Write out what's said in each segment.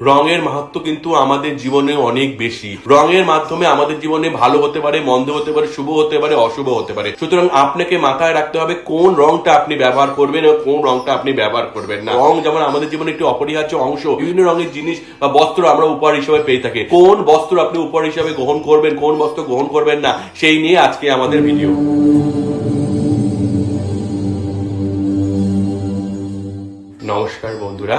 রঙের মাহাত্ম কিন্তু আমাদের জীবনে অনেক বেশি। রঙের মাধ্যমে আমাদের জীবনে ভালো হতে পারে, মন্দ হতে পারে, শুভ হতে পারে, অশুভ হতে পারে। সুতরাং আপনাকে মাথায় রাখতে হবে কোন রংটা আপনি ব্যবহার করবেন এবং কোন রংটা আপনি ব্যবহার করবেন না। রং যেমন আমাদের জীবনে একটি অপরিহার্য অংশ, বিভিন্ন রঙের জিনিস বা বস্ত্র আমরা উপহার হিসেবে পেয়ে থাকি। কোন বস্ত্র আপনি উপহার হিসেবে গ্রহণ করবেন, কোন বস্ত্র গ্রহণ করবেন না, সেই নিয়ে আজকে আমাদের ভিডিও। নমস্কার বন্ধুরা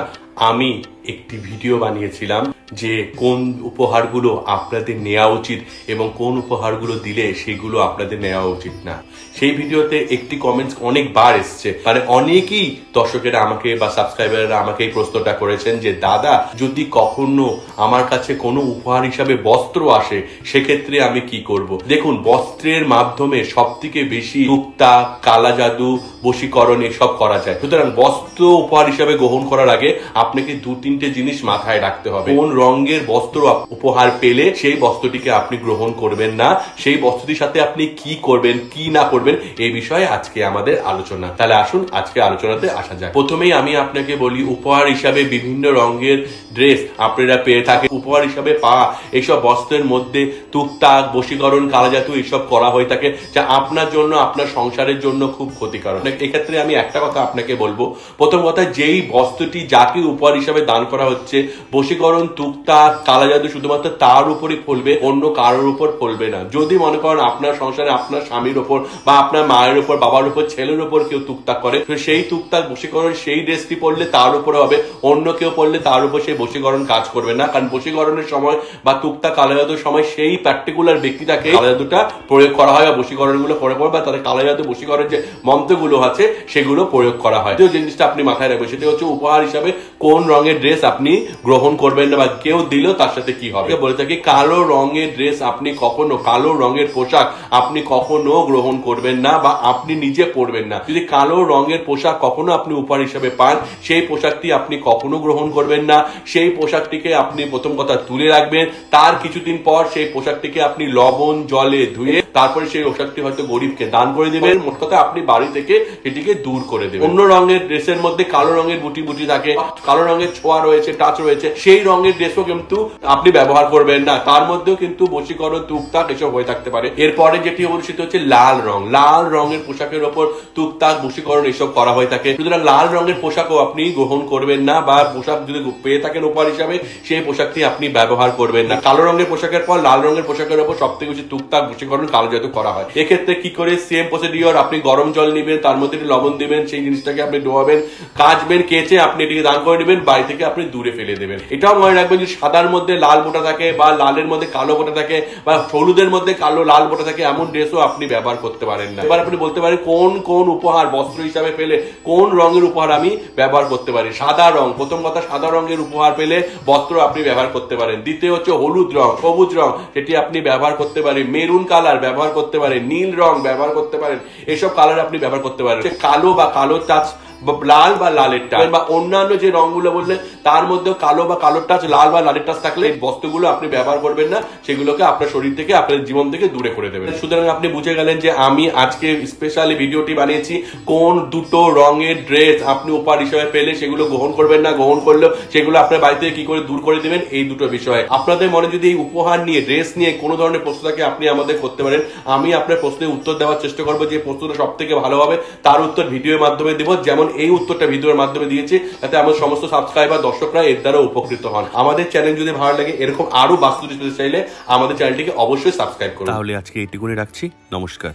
আমি একটি ভিডিও বানিয়েছিলাম। যে কোন উপহারগুলো আপনাদের নেওয়া উচিত এবং কোন উপহারগুলো দিলে সেগুলো আপনাদের নেওয়া উচিত না। সেই ভিডিওতে একটি কমেন্টস অনেকবার এসছে। মানে অনেকেই দর্শকেরা আমাকে বা সাবস্ক্রাইবাররা আমাকে এই প্রশ্নটা করেছেন যে, দাদা, যদি কখনো আমার কাছে কোনো উপহার হিসাবে বস্ত্র আসে, সেক্ষেত্রে আমি কি করব? দেখুন, বস্ত্রের মাধ্যমে সব থেকে বেশি টুকতা কালা জাদু, বশীকরণ এসব করা যায়। সুতরাং বস্ত্র উপহার হিসাবে গ্রহণ করার আগে আপনাকে দু তিনটে জিনিস মাথায় রাখতে হবে। কোন রঙের বস্ত্র উপহার পেলে সেই বস্ত্রটিকে আপনি গ্রহণ করবেন না। সেই বস্ত্রটির সাথে আপনি কি করবেন, কি না করবেন এই বিষয়ে আজকে আমাদের আলোচনা। তাহলে আসুন আজকে আলোচনাতে আসা যাক। প্রথমেই আমি আপনাকে বলি, উপহার হিসাবে বিভিন্ন রঙের ড্রেস আপনারা পেয়ে থাকে উপহার হিসাবে পাওয়া এইসব বস্ত্রের মধ্যে তুকতাক, বশীকরণ, কালাজাতু এইসব করা হয়ে থাকে, যা আপনার জন্য, আপনার সংসারের জন্য খুব ক্ষতিকারক। এক্ষেত্রে আমি একটা কথা আপনাকে বলব। প্রথম কথা, যেই বস্ত্রটি যাকে উপহার হিসাবে দান করা হচ্ছে, বশীকরণ টুকটাক কালাজাদু শুধুমাত্র তার উপরই ফলবে, অন্য কারোর উপর ফলবে না। যদি মনে করেন আপনার সংসারে আপনার স্বামীর উপর বা আপনার মায়ের উপর, বাবার উপর, ছেলের উপর কেউ টুকটাক করে, তো সেই টুকটাক বশীকরণ, সেই ড্রেসটি পরলে তার উপরে হবে, অন্য কেউ পড়লে তার উপর সেই বশীকরণ কাজ করবে না। কারণ বশীকরণের সময় বা টুকটাক কালাজাদুর সময় সেই পার্টিকুলার ব্যক্তিটাকে কালাজাদুটা প্রয়োগ করা হয় বা বশীকরণগুলো করে পড়ে বা তাদের কালাজাদু বশীকরণ যে মন্ত্রগুলো আছে, সেগুলো প্রয়োগ করা হয়। যে জিনিসটা আপনি মাথায় রাখবেন, সেটা হচ্ছে উপহার হিসাবে কোন রঙের ড্রেস আপনি গ্রহণ করবেন না বা কেউ দিলেও তার সাথে কি হবে? বলে থাকি, কালো রঙের ড্রেস আপনি কখনো, কালো রঙের পোশাক আপনি কখনো গ্রহণ করবেন না বা আপনি নিজে পরবেন না। যদি কালো রঙের পোশাক কখনো আপনি উপহার হিসাবে পান, সেই পোশাকটি আপনি কখনো গ্রহণ করবেন না। সেই পোশাকটিকে আপনি প্রথম কথা তুলে রাখবেন, তার কিছুদিন পর সেই পোশাকটিকে আপনি লবণ, জলে ধুয়ে তারপরে সেই পোশাকটি হয়তো গরিবকে দান করে দেবেন। মোট কথা আপনি বাড়ি থেকে সেটিকে দূর করে দেবেন। অন্য রঙের ড্রেসের মধ্যে কালো রঙের বুটি বুটি থাকে, কালো রঙের ছোঁয়া রয়েছে, টাচ রয়েছে, সেই রঙের ড্রেসও কিন্তু আপনি ব্যবহার করবেন না। তার মধ্যেও কিন্তু বশীকরণ টুকটাক এসব হয়ে থাকতে পারে। এরপরে যেটি অনুষ্ঠিত হচ্ছে লাল রং। লাল রঙের পোশাকের ওপর টুকটাক বশীকরণ এসব করা হয়ে থাকে। সুতরাং লাল রঙের পোশাকও আপনি গ্রহণ করবেন না বা পোশাক যদি পেয়ে থাকেন উপহার হিসাবে, সেই পোশাকটি আপনি ব্যবহার করবেন না। কালো রঙের পোশাকের পর লাল রঙের পোশাকের ওপর সব থেকে বেশি টুকটাক বশীকরণ, কালো জাতু করা হয়। এক্ষেত্রে কি করে সেম প্রসিডিওর আপনি গরম জল নেবেন, তার মধ্যে লবণ দিবেন, সেই জিনিসটাকে আপনি ডোবাবেন, কাচবেন, কেচে আপনি এটিকে দান করে নেবেন, বাড়ি থেকে আপনি দূরে ফেলে দেবেন। এটাও মনে রাখবেন যে সাদার মধ্যে লাল বোটা থাকে বা লালের মধ্যে কালো বোটা থাকে বা হলুদের মধ্যে কালো লাল বোটা থাকে, এমন ড্রেসও আপনি ব্যবহার করতে পারেন না। এবার আপনি বলতে পারেন, কোন কোন উপহার বস্ত্র হিসাবে পেলে, কোন রঙের উপহার আমি ব্যবহার করতে পারি? সাদা রং, প্রথম কথা সাদা রঙের উপহার পেলে বস্ত্র আপনি ব্যবহার করতে পারেন। দ্বিতীয় হচ্ছে হলুদ রং, সবুজ রং, সেটি আপনি ব্যবহার করতে পারেন। মেরুন কালার ব্যবহার করতে পারেন, নীল রং ব্যবহার করতে পারেন, এসব কালার আপনি ব্যবহার করতে পারেন। কালো বা কালো টাচ লাল বা লালের টাচ বা অন্যান্য যে রংগুলো বললে তার মধ্যেও কালো বা কালোর টাচ লাল বা লালের টাচ থাকলে এই বস্তুগুলো আপনি ব্যবহার করবেন না, সেগুলোকে আপনার শরীর থেকে, আপনার জীবন থেকে দূরে করে দেবেন। সুতরাং আপনি বুঝে গেলেন যে আমি আজকে স্পেশালি ভিডিওটি বানিয়েছি, কোন দুটো রঙের ড্রেস আপনি উপহার হিসেবে পেলে সেগুলো গ্রহণ করবেন না, গ্রহণ করলেও সেগুলো আপনার বাড়ি থেকে কি করে দূর করে দেবেন, এই দুটো বিষয়। আপনাদের মনে যদি এই উপহার নিয়ে ড্রেস নিয়ে কোনো ধরনের প্রশ্ন থাকে, আপনি আমাদের করতে পারেন। আমি আপনার প্রশ্নের উত্তর দেওয়ার চেষ্টা করব যে প্রশ্নটা সব থেকে ভালো হবে, তার উত্তর ভিডিওর মাধ্যমে দেবো। যেমন এই উত্তরটা ভিডিওর মাধ্যমে দিয়েছি যাতে আমার সমস্ত সাবস্ক্রাইবার দর্শকরা এর দ্বারা উপকৃত হন। আমাদের চ্যানেল যদি ভালো লাগে, এরকম আরও বাস্তু চাইলে আমাদের চ্যানেলটিকে অবশ্যই সাবস্ক্রাইব করুন। তাহলে আজকে এইটুকুনি রাখছি। নমস্কার।